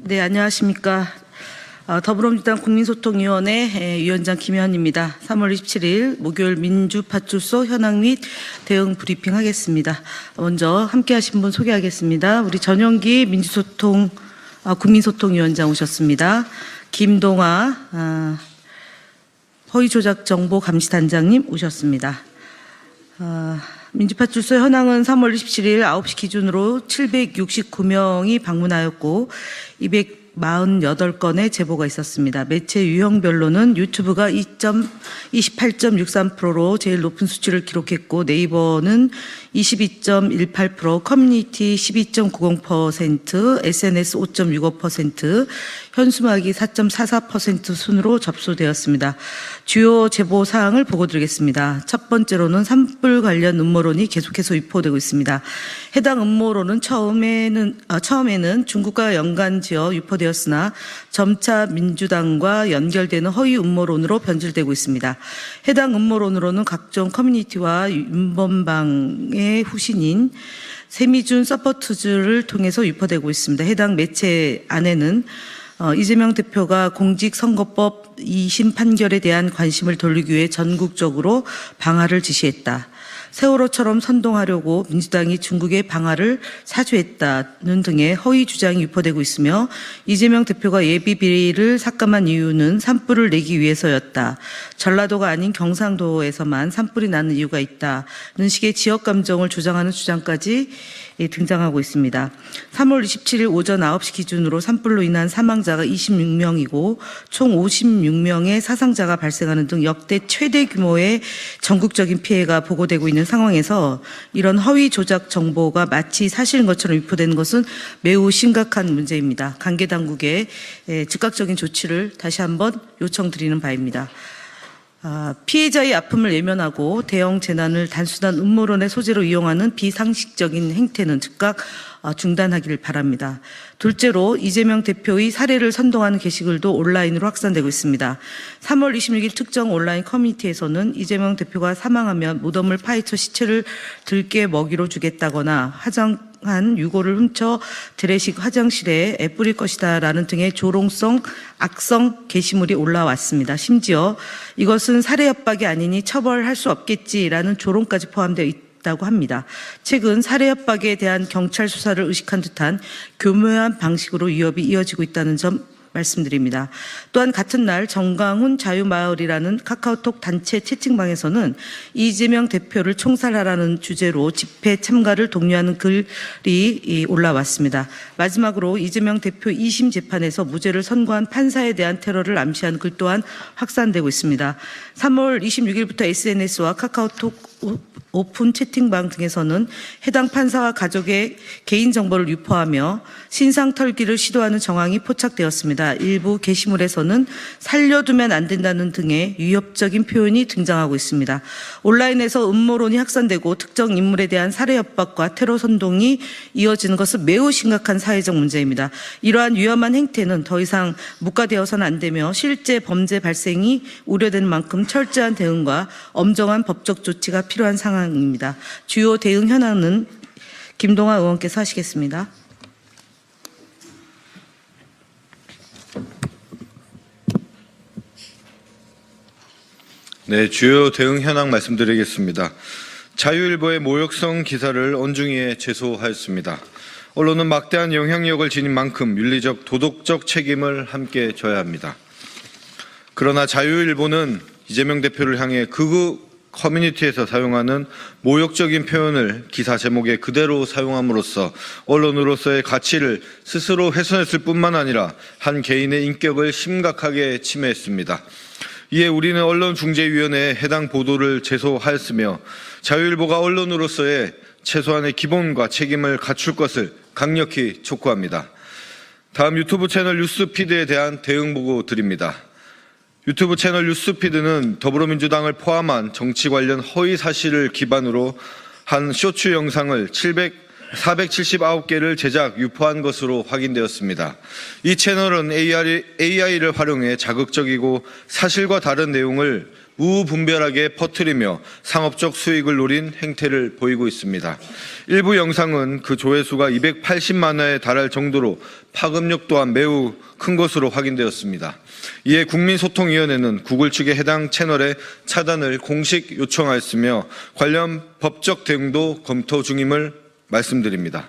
네, 안녕하십니까. 어, 더불어민주당 국민소통위원회 에, 위원장 김현입니다. 3월 27일 목요일 민주파출소 현황 및 대응 브리핑 하겠습니다. 먼저 함께 하신 분 소개하겠습니다. 우리 전용기 민주소통, 아, 국민소통위원장 오셨습니다. 김동아, 아, 허위조작 정보 감시단장님 오셨습니다. 아, 민주파 출소 현황은 3월 27일 9시 기준으로 769명이 방문하였고 248건의 제보가 있었습니다. 매체 유형별로는 유튜브가 28.63%로 제일 높은 수치를 기록했고 네이버는 22.18%, 커뮤니티 12.90%, SNS 5.65%, 현수막이 4.44% 순으로 접수되었습니다. 주요 제보 사항을 보고 드리겠습니다. 첫 번째로는 산불 관련 음모론이 계속해서 유포되고 있습니다. 해당 음모론은 처음에는 아, 처음에는 중국과 연관 지어 유포되었 으나 점차 민주당과 연결되는 허위 음모론으로 변질되고 있습니다. 해당 음모론으로는 각종 커뮤니티와 윤범방의 후신인 세미준 서포트즈를 통해서 유포되고 있습니다. 해당 매체 안에는 어, 이재명 대표가 공직선거법 2심 판결에 대한 관심을 돌리기 위해 전국적으로 방화를 지시했다. 세월호처럼 선동하려고 민주당이 중국의 방화를 사주했다는 등의 허위 주장이 유포되고 있으며 이재명 대표가 예비 비리를 삭감한 이유는 산불을 내기 위해서였다. 전라도가 아닌 경상도에서만 산불이 나는 이유가 있다는 식의 지역 감정을 조장하는 주장까지 예, 등장하고 있습니다. 3월 27일 오전 9시 기준으로 산불로 인한 사망자가 26명이고 총 56명의 사상자가 발생하는 등 역대 최대 규모의 전국적인 피해가 보고되고 있는 상황에서 이런 허위 조작 정보가 마치 사실인 것처럼 유포되는 것은 매우 심각한 문제입니다. 관계 당국의 예, 즉각적인 조치를 다시 한번 요청드리는 바입니다. 아, 피해자의 아픔을 예면하고 대형 재난을 단순한 음모론의 소재로 이용하는 비상식적인 행태는 즉각 어, 중단하기를 바랍니다. 둘째로 이재명 대표의 사례를 선동하는 게시글도 온라인으로 확산되고 있습니다. 3월 26일 특정 온라인 커뮤니티에서는 이재명 대표가 사망하면 무덤을 파헤쳐 시체를 들깨 먹이로 주겠다거나 화장 한 유골을 훔쳐 드레식 화장실에 뿌릴 것이다 라는 등의 조롱성 악성 게시물이 올라왔습니다. 심지어 이것은 살해 협박이 아니니 처벌할 수 없겠지라는 조롱까지 포함되어 있다 고 합니다. 최근 살해 협박에 대한 경찰 수사를 의식한 듯한 교묘한 방식으로 위협이 이어지고 있다는 점 말씀드립니다. 또한 같은 날 정강훈 자유마을이라는 카카오톡 단체 채팅방에서는 이재명 대표를 총살하라는 주제로 집회 참가를 독려하는 글이 올라왔습니다. 마지막으로 이재명 대표 2심 재판에서 무죄를 선고한 판사에 대한 테러를 암시한 글 또한 확산되고 있습니다. 3월 26일부터 SNS와 카카오톡 오픈 채팅방 등에서는 해당 판사와 가족의 개인 정보를 유포하며 신상 털기를 시도하는 정황이 포착되었습니다. 일부 게시물에서는 살려두면 안 된다는 등의 위협적인 표현이 등장하고 있습니다. 온라인에서 음모론이 확산되고 특정 인물에 대한 살해 협박과 테러 선동이 이어지는 것은 매우 심각한 사회적 문제입니다. 이러한 위험한 행태는 더 이상 묵과되어서는 안 되며 실제 범죄 발생이 우려되는 만큼 철저한 대응과 엄정한 법적 조치가 필요한 상황입니다. 주요 대응 현황은 김동아 의원께서 하시겠습니다. 네, 주요 대응 현황 말씀드리겠습니다. 자유일보의 모욕성 기사를 언중위에 제소하였습니다. 언론은 막대한 영향력을 지닌 만큼 윤리적, 도덕적 책임을 함께 져야 합니다. 그러나 자유일보는 이재명 대표를 향해 극우 커뮤니티에서 사용하는 모욕적인 표현을 기사 제목에 그대로 사용함으로써 언론으로서의 가치를 스스로 훼손했을 뿐만 아니라 한 개인의 인격을 심각하게 침해했습니다. 이에 우리는 언론중재위원회에 해당 보도를 제소하였으며 자유일보가 언론으로서의 최소한의 기본과 책임을 갖출 것을 강력히 촉구합니다. 다음 유튜브 채널 뉴스피드에 대한 대응 보고 드립니다. 유튜브 채널 뉴스피드는 더불어민주당을 포함한 정치 관련 허위 사실을 기반으로 한 쇼츠 영상을 479개를 제작, 유포한 것으로 확인되었습니다. 이 채널은 AI를 활용해 자극적이고 사실과 다른 내용을 무분별하게 퍼뜨리며 상업적 수익을 노린 행태를 보이고 있습니다. 일부 영상은 그 조회수가 280만 회에 달할 정도로 파급력 또한 매우 큰 것으로 확인되었습니다. 이에 국민소통위원회는 구글 측에 해당 채널의 차단을 공식 요청하였으며 관련 법적 대응도 검토 중임을 말씀드립니다.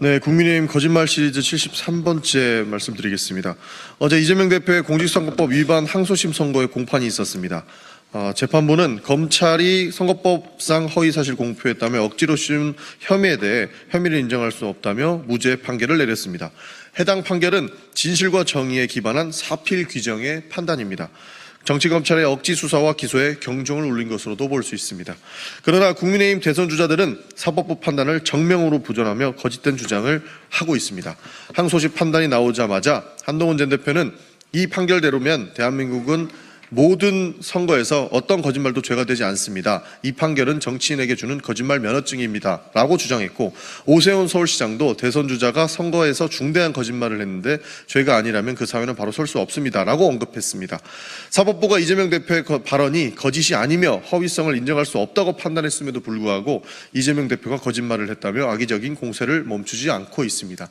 네, 국민의힘 거짓말 시리즈 73번째 말씀드리겠습니다. 어제 이재명 대표의 공직선거법 위반 항소심 선고에 공판이 있었습니다. 어, 재판부는 검찰이 선거법상 허위사실 공표했다며 억지로 씌운 혐의에 대해 혐의를 인정할 수 없다며 무죄 판결을 내렸습니다. 해당 판결은 진실과 정의에 기반한 사필 규정의 판단입니다. 정치 검찰의 억지 수사와 기소에 경종을 울린 것으로도 볼 수 있습니다. 그러나 국민의힘 대선 주자들은 사법부 판단을 정명으로 부정하며 거짓된 주장을 하고 있습니다. 항소심 판단이 나오자마자 한동훈 전 대표는 이 판결대로면 대한민국은 모든 선거에서 어떤 거짓말도 죄가 되지 않습니다. 이 판결은 정치인에게 주는 거짓말 면허증입니다. 라고 주장했고 오세훈 서울시장도 대선 주자가 선거에서 중대한 거짓말을 했는데 죄가 아니라면 그 사회는 바로 설 수 없습니다. 라고 언급했습니다. 사법부가 이재명 대표의 거- 발언이 거짓이 아니며 허위성을 인정할 수 없다고 판단했음에도 불구하고 이재명 대표가 거짓말을 했다며 악의적인 공세를 멈추지 않고 있습니다.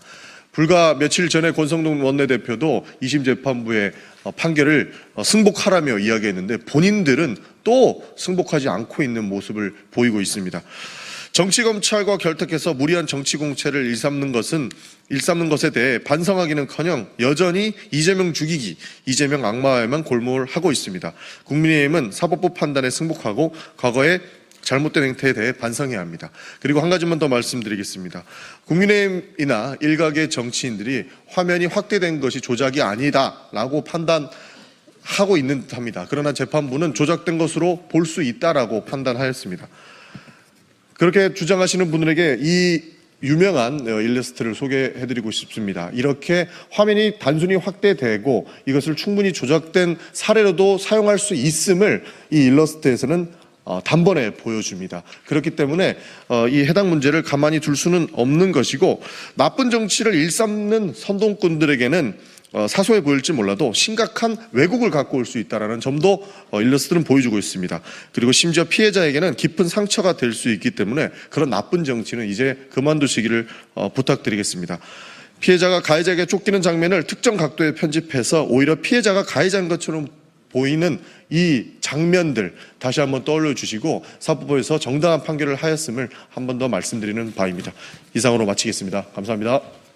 불과 며칠 전에 권성동 원내대표도 2심 재판부의 어, 판결을 어, 승복하라며 이야기했는데 본인들은 또 승복하지 않고 있는 모습을 보이고 있습니다. 정치검찰과 결탁해서 무리한 정치 공채를 일삼는 것은 일삼는 것에 대해 반성하기는커녕 여전히 이재명 죽이기, 이재명 악마에만 골몰 하고 있습니다. 국민의힘은 사법부 판단에 승복하고 과거에 잘못된 행태에 대해 반성해야 합니다. 그리고 한 가지만 더 말씀드리겠습니다. 국민의힘이나 일각의 정치인들이 화면이 확대된 것이 조작이 아니다라고 판단하고 있는 듯합니다. 그러나 재판부는 조작된 것으로 볼 수 있다라고 판단하였습니다. 그렇게 주장하시는 분들에게 이 유명한 어, 일러스트를 소개해드리고 싶습니다. 이렇게 화면이 단순히 확대되고 이것을 충분히 조작된 사례로도 사용할 수 있음을 이 일러스트에서는 어, 단번에 보여줍니다. 그렇기 때문에 어, 이 해당 문제를 가만히 둘 수는 없는 것이고 나쁜 정치를 일삼는 선동꾼들에게는 어, 사소해 보일지 몰라도 심각한 왜곡을 갖고 올 수 있다는 점도 어, 일러스트는 보여주고 있습니다. 그리고 심지어 피해자에게는 깊은 상처가 될 수 있기 때문에 그런 나쁜 정치는 이제 그만두시기를 어, 부탁드리겠습니다. 피해자가 가해자에게 쫓기는 장면을 특정 각도에 편집해서 오히려 피해자가 가해자인 것처럼 보이는 이 장면들 다시 한번 떠올려 주시고 사법부에서 정당한 판결을 하였음을 한 번 더 말씀드리는 바입니다. 이상으로 마치겠습니다. 감사합니다.